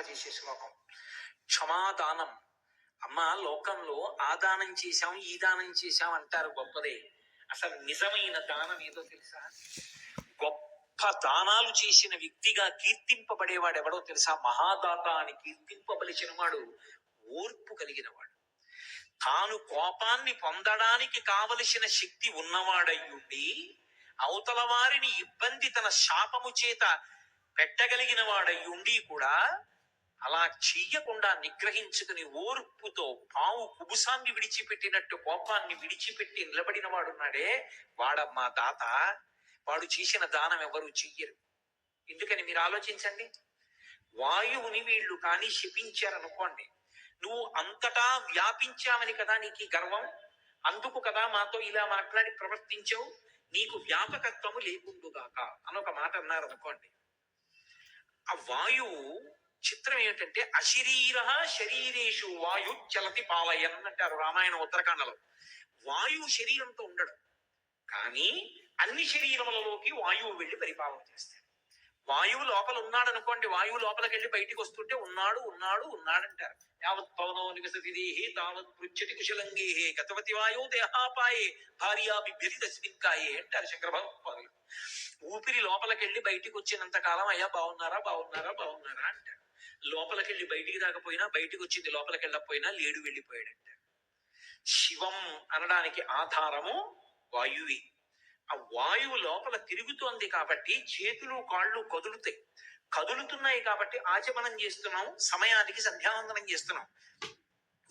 చేసే శ్లోకం క్షమాదానం. అమ్మ లోకంలో ఆ దానం చేశాం ఈ దానం చేశాం అంటారు గొప్పదే. అసలు నిజమైన దానం ఏదో తెలుసా? గొప్ప దానాలు చేసిన వ్యక్తిగా కీర్తింపబడేవాడు ఎవడో తెలుసా? మహాదాత అని కీర్తింపబలిచిన వాడు ఓర్పు కలిగిన వాడు తాను కోపాన్ని పొందడానికి కావలసిన శక్తి ఉన్నవాడయ్యుండి అవతల వారిని ఇబ్బంది తన శాపము చేత పెట్టగలిగిన వాడయ్యుండి కూడా అలా చెయ్యకుండా నిగ్రహించుకుని ఓర్పుతో పావు కుబుసాన్ని విడిచిపెట్టినట్టు కోపాన్ని విడిచిపెట్టి నిలబడిన వాడున్నాడే వాడమ్మా దాత వాడు చేసిన దానం ఎవరు చెయ్యరు. ఎందుకని మీరు ఆలోచించండి? వాయువుని వీళ్ళు కానీ శపించారనుకోండి. నువ్వు అంతటా వ్యాపించావని కదా నీకు గర్వం? అందుకు కదా మాతో ఇలా మాట్లాడి ప్రవర్తించావు? నీకు వ్యాపకత్వము లేకుండుగాక అని ఒక మాట అన్నారు అనుకోండి ఆ వాయువు చిత్రం ఏమిటంటే అశరీర శరీరేషు వాయు చలతి పాలయన్ అంటారు రామాయణ ఉత్తరకాండలో వాయువు శరీరంతో ఉండడు. కానీ అన్ని శరీరములలోకి వాయువు వెళ్ళి పరిపాలన చేస్తాడు. వాయువు లోపల ఉన్నాడు అనుకోండి వాయువు లోపలికి వెళ్ళి బయటికి వస్తుంటే ఉన్నాడు ఉన్నాడు ఉన్నాడంటారు. యావత్ పవనో నివసతి దేహే తావత్ పృచ్చతి కుశలంగేహే గతవతి వాయు దేహాపాయే భార్యా బిభ్యతి తస్మిన్కాయే అంటారు శంకరభగవత్పాదులు ఊపిరి లోపలికి వెళ్ళి బయటికి వచ్చినంత కాలం అయ్యా బాగున్నారా బాగున్నారా బాగున్నారా అంటారు. లోపలికెళ్ళి బయటికి రాకపోయినా బయటికి వచ్చింది లోపలికి వెళ్ళకపోయినా లేడు వెళ్ళిపోయాడంట. శివం అనడానికి ఆధారము వాయువి. ఆ వాయువు లోపల తిరుగుతోంది కాబట్టి చేతులు కాళ్ళు కదులుతాయి. కదులుతున్నాయి కాబట్టి ఆచమనం చేస్తున్నాం సమయానికి సంధ్యావందనం చేస్తున్నాం.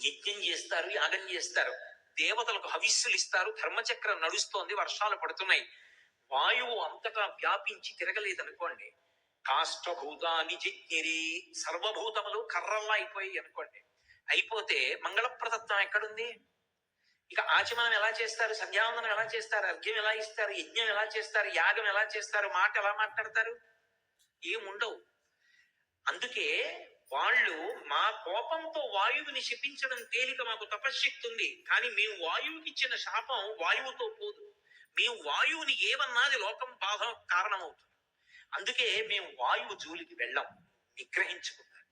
యజ్ఞం చేస్తారు యాగం చేస్తారు దేవతలకు హవిస్సులు ఇస్తారు ధర్మచక్రం నడుస్తోంది వర్షాలు పడుతున్నాయి. వాయువు అంతటా వ్యాపించి తిరగలేదనుకోండి కాష్టభూతాన్ని జిజ్ఞిరి సర్వభూతములు కర్రల్లా అయిపోయాయి అనుకోండి. అయిపోతే మంగళప్రదత్వం ఎక్కడుంది? ఇక ఆచమనం ఎలా చేస్తారు? సంధ్యావందనం ఎలా చేస్తారు? అర్ఘ్యం ఎలా ఇస్తారు? యజ్ఞం ఎలా చేస్తారు? యాగం ఎలా చేస్తారు? మాట ఎలా మాట్లాడతారు? ఏముండవు అందుకే వాళ్ళు మా కోపంతో వాయువుని శపించడం తేలిక మాకు తపశ్శక్తి ఉంది. కానీ మేము వాయువుకి ఇచ్చిన శాపం వాయువుతో పోదు. మేము వాయువుని ఏమన్నాది లోకం బాధ కారణమవుతుంది. అందుకే మేము వాయువు జోలికి వెళ్ళాం. నిగ్రహించుకున్నారు.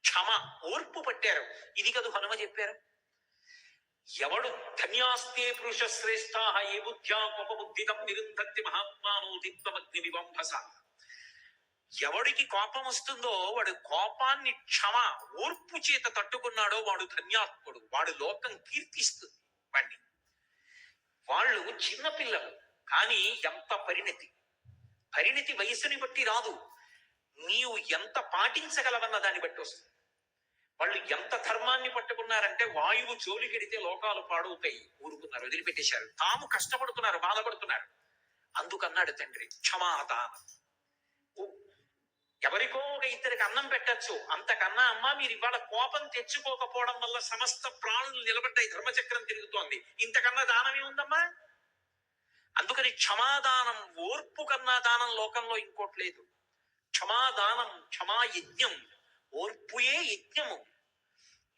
క్షమ ఓర్పు పట్టారు. ఇది కదు హనుమ చెప్పారు? ఎవడు ధన్యాస్తే పురుష శ్రేష్ఠ ఏ బుద్ధ్యా కోపబుద్ధితం నిరుంధత్తి మహాత్మానో దిత్వమగ్ని వివంభస ఎవడికి కోపం వస్తుందో వాడు కోపాన్ని క్షమ ఓర్పు చేత తట్టుకున్నాడో వాడు ధన్యాత్ముడు. వాడు లోకం కీర్తిస్తుంది వాడిని వాళ్ళు చిన్నపిల్లలు కానీ ఎంత పరిణతి. పరిణితి వయస్సుని బట్టి రాదు. నీవు ఎంత పాటించగలవన్న దాన్ని బట్టి వస్తుంది. వాళ్ళు ఎంత ధర్మాన్ని పట్టుకున్నారంటే వాయువు జోలి గడితే లోకాలు పాడవుతాయి. ఊరుకున్నారు వదిలిపెట్టేశారు. తాము కష్టపడుతున్నారు బాధపడుతున్నారు. అందుకన్నాడు తండ్రి క్షమాదానం. ఎవరికో ఒక ఇద్దరికి అన్నం పెట్టచ్చు. అంతకన్నా అమ్మ మీరు ఇవాళ కోపం తెచ్చుకోకపోవడం వల్ల సమస్త ప్రాణులు నిలబడ్డాయి. ధర్మచక్రం తిరుగుతోంది. ఇంతకన్నా దానమే ఉందమ్మా అందుకని క్షమాదానం ఓర్పు కన్నా దానం లోకంలో ఇంకోటి లేదు. క్షమాదానం క్షమా యజ్ఞం ఓర్పుయే యజ్ఞము.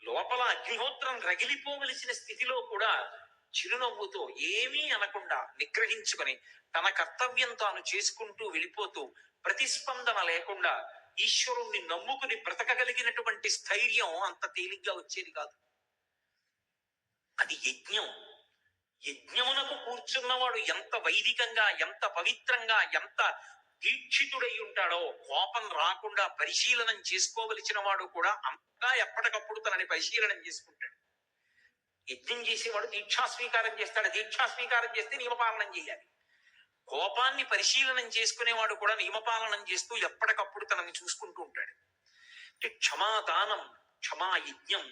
లోపల అగ్నిహోత్రం రగిలిపోవలసిన స్థితిలో కూడా చిరునవ్వుతో ఏమీ అనకుండా నిగ్రహించుకొని తన కర్తవ్యం తాను చేసుకుంటూ వెళ్ళిపోతూ ప్రతిస్పందన లేకుండా ఈశ్వరుణ్ణి నమ్ముకుని బ్రతకగలిగినటువంటి స్థైర్యం అంత తేలిగ్గా వచ్చేది కాదు. అది యజ్ఞం. యజ్ఞమునకు కూర్చున్నవాడు ఎంత వైదికంగా ఎంత పవిత్రంగా ఎంత దీక్షితుడై ఉంటాడో కోపం రాకుండా పరిశీలనం చేసుకోవలసిన వాడు కూడా అంతగా ఎప్పటికప్పుడు తనని పరిశీలనం చేసుకుంటాడు. యజ్ఞం చేసేవాడు దీక్షాస్వీకారం చేస్తాడు. దీక్షా స్వీకారం చేస్తే నియమపాలనం చేయాలి. కోపాన్ని పరిశీలనం చేసుకునేవాడు కూడా నియమపాలనం చేస్తూ ఎప్పటికప్పుడు తనని చూసుకుంటూ ఉంటాడు. అంటే క్షమాదానం క్షమా యజ్ఞం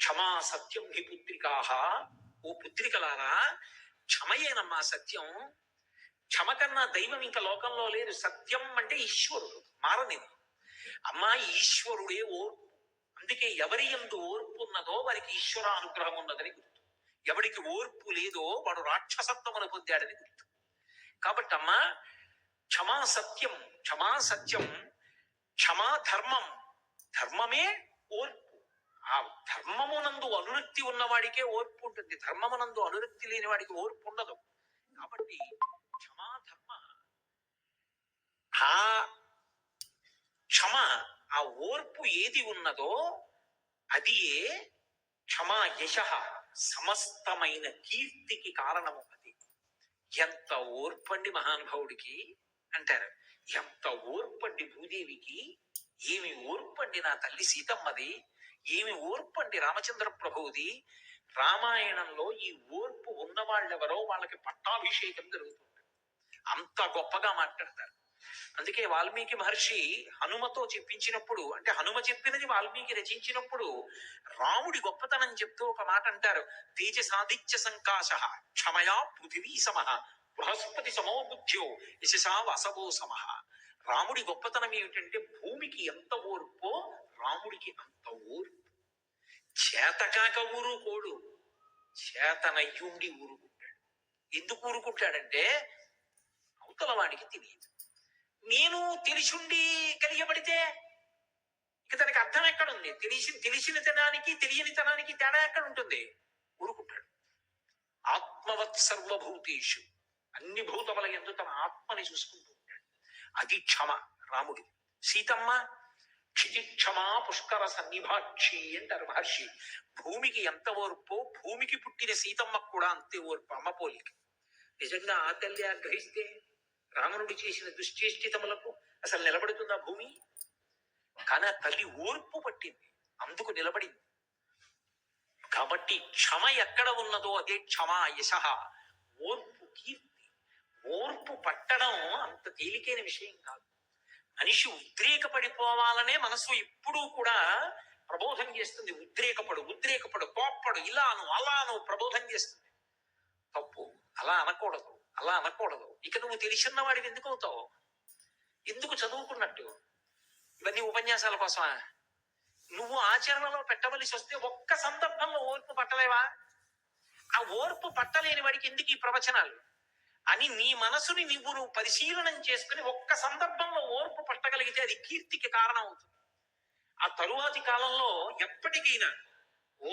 క్షమా సత్యం హి పుత్రికాహ ఓ పుత్రికలారా క్షమయేనమ్మా సత్యం. క్షమ కన్నా దైవం ఇంకా లోకంలో లేదు. సత్యం అంటే ఈశ్వరుడు మారనిది. అమ్మా ఈశ్వరుడే ఓర్పు. అందుకే ఎవరి ఎందు ఓర్పు ఉన్నదో వారికి ఈశ్వర అనుగ్రహం ఉన్నదని గుర్తు. ఎవడికి ఓర్పు లేదో వాడు రాక్షసత్వమును పొందాడని గుర్తు. కాబట్టి అమ్మా క్షమా సత్యం క్షమా సత్యం క్షమా ధర్మం. ధర్మమే ఓర్పు. ఆ ధర్మమునందు అనురక్తి ఉన్నవాడికే ఓర్పు ఉంటుంది. ధర్మమునందు అనురక్తి లేని వాడికి ఓర్పు ఉండదు. కాబట్టి క్షమా ధర్మ. ఆ క్షమ ఆ ఓర్పు ఏది ఉన్నదో అది క్షమా యశ సమస్తమైన కీర్తికి కారణము అది ఎంత ఓర్పండి మహానుభావుడికి అంటారు. ఎంత ఓర్పండి భూదేవికి ఏమి ఓర్పండి నా తల్లి సీతమ్మది? ఏమి ఓర్పు అండి రామచంద్ర ప్రభువుది. రామాయణంలో ఈ ఓర్పు ఉన్న వాళ్ళెవరో వాళ్ళకి పట్టాభిషేకం జరుగుతుంది. అంత గొప్పగా మాట్లాడతారు. అందుకే వాల్మీకి మహర్షి హనుమతో చెప్పించినప్పుడు అంటే హనుమ చెప్పినది వాల్మీకి రచించినప్పుడు రాముడి గొప్పతనం చెప్తూ ఒక మాట అంటారు. తేజసాదిత్య సంకాశ క్షమయా పృథివీ సమః బృహస్పతి సమో బుద్ధ్యో యశసా వసవో సమః. రాముడి గొప్పతనం ఏమిటంటే భూమికి ఎంత ఓర్పో రాముడికి అంత ఊరు చేతకాక ఊరుకోడు. చేతనయ్యుండి ఊరుకుంటాడు. ఎందుకు ఊరుకుంటాడంటే అవతల వాడికి తెలియదు. నేను తెలిసిండి కలిగబడితే ఇక తనకి అర్థం ఎక్కడుంది? తెలిసి తెలిసిన తనానికి తెలియని తనానికి తేడా ఎక్కడ ఉంటుంది ఊరుకుంటాడు. ఆత్మవత్ సర్వభూతేషు. అన్ని భూతముల ఎందు తన ఆత్మని చూసుకుంటూ ఉంటాడు. అది క్షమ రాముడి సీతమ్మ క్షితిక్షమా పుష్కర సన్నిభాక్షి అంటారు మహర్షి భూమికి ఎంత ఓర్పో భూమికి పుట్టిన సీతమ్మకు కూడా అంతే ఓర్పు అమ్మ పోలిక. నిజంగా ఆ తల్లి ఆగ్రహిస్తే రావణుడు చేసిన దుశ్చేష్టితములకు అసలు నిలబడుతుందా భూమి? కానీ ఆ తల్లి ఓర్పు పట్టింది అందుకు నిలబడింది. కాబట్టి క్షమ ఎక్కడ ఉన్నదో అదే క్షమ యశ. ఓర్పు కీర్తి ఓర్పు పట్టడం అంత తేలికైన విషయం కాదు. మనిషి ఉద్రేకపడిపోవాలనే మనసు ఇప్పుడు కూడా ప్రబోధం చేస్తుంది. ఉద్రేకపడు ఉద్రేకపడు కోప్పడు ఇలాను అలాను ప్రబోధం చేస్తుంది. తప్పు. అలా అనకూడదు. అలా అనకూడదు. ఇక నువ్వు తెలిసిన వాడివి ఎందుకు అవుతావు? ఎందుకు చదువుకున్నట్టు? ఇవన్నీ ఉపన్యాసాల కోసమా? నువ్వు ఆచరణలో పెట్టవలసి వస్తే ఒక్క సందర్భంలో ఓర్పు పట్టలేవా? ఆ ఓర్పు పట్టలేని వాడికి ఎందుకు ఈ ప్రవచనాలు? అని నీ మనసుని నువ్వు నువ్వు పరిశీలనం చేసుకుని ఒక్క సందర్భంలో ఓర్పు పట్టగలిగితే అది కీర్తికి కారణం అవుతుంది ఆ తరువాతి కాలంలో ఎప్పటికైనా ఓ